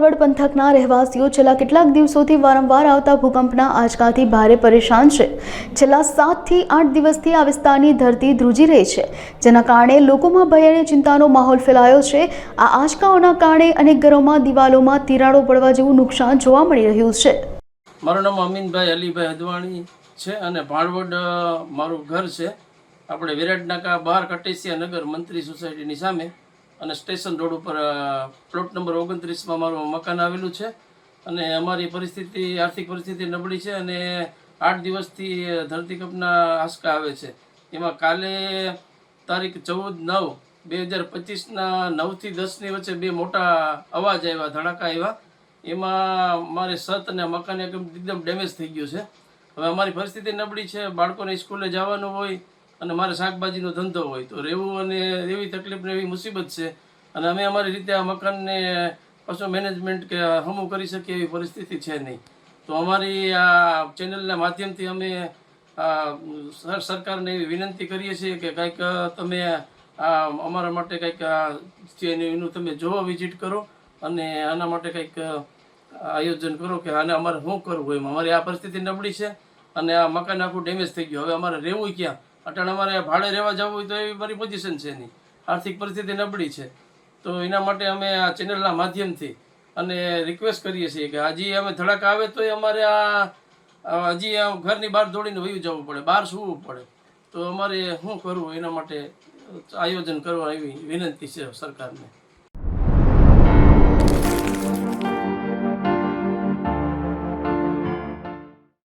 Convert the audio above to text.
ભાણવડ પંથકના રહેવાસીઓ છેલ્લા કેટલાક દિવસોથી વારંવાર આવતા ભૂકંપના આંચકાથી ભારે પરેશાન છે. છેલ્લા સાતથી આઠ દિવસથી આ વિસ્તારની ધરતી ધ્રુજી રહી છે. જેના કારણે લોકોમાં ભય અને ચિંતાનો માહોલ ફેલાયો છે. આ આંચકાઓના કારણે અનેક ઘરોમાં દિવાલોમાં તિરાડો પડવા જેવું નુકસાન જોવા મળી રહ્યું છે. મારું નામ અમીનભાઈ અલીભાઈ હદવાણી છે અને ભાણવડ મારું ઘર છે. આપણે વિરાટ નાકા બહાર કટેસિયા નગર મંત્રી સોસાયટીની સામે. અને સ્ટેશન રોડ ઉપર પ્લોટ નંબર ઓગણત્રીસમાં મારું મકાન આવેલું છે. અને અમારી પરિસ્થિતિ, આર્થિક પરિસ્થિતિ નબળી છે અને આઠ દિવસથી ધરતીકંપના આંચકા આવે છે. એમાં કાલે તારીખ ચૌદ નવ બે હજાર પચીસના નવથી દસની વચ્ચે બે મોટા અવાજ આવ્યા, ધડાકા આવ્યા. એમાં મારે સત અને મકાન એકદમ ડેમેજ થઈ ગયું છે. હવે અમારી પરિસ્થિતિ નબળી છે, બાળકોને સ્કૂલે જવાનું હોય અને મારે શાકભાજીનો ધંધો હોય તો રહેવું અને એવી તકલીફ ને એવી મુસીબત છે. અને અમે અમારી રીતે આ મકાનને કશું મેનેજમેન્ટ કે હમું કરી શકીએ એવી પરિસ્થિતિ છે નહીં. તો અમારી આ ચેનલના માધ્યમથી અમે સરકારને એવી વિનંતી કરીએ છીએ કે કંઈક તમે અમારા માટે કંઈક એનું તમે જોવા વિઝિટ કરો અને આના માટે કંઈક આયોજન કરો કે આને અમારે શું કરવું એમ. અમારી આ પરિસ્થિતિ નબળી છે અને આ મકાન આખું ડેમેજ થઈ ગયું. હવે અમારે રહેવું ક્યાં? અટાણે અમારે ભાડે રહેવા જવું હોય તો એવી મારી પોઝિશન છે નહીં આર્થિક પરિસ્થિતિ નબળી છે. તો એના માટે અમે આ ચેનલના માધ્યમથી અને રિક્વેસ્ટ કરીએ છીએ કે હજી અમે ધડાકા આવે તોય અમારે આ હજી ઘરની બહાર દોડીને વયું જવું પડે, બહાર સૂવું પડે. તો અમારે શું કરવું એના માટે આયોજન કરવા એવી વિનંતી છે સરકારને.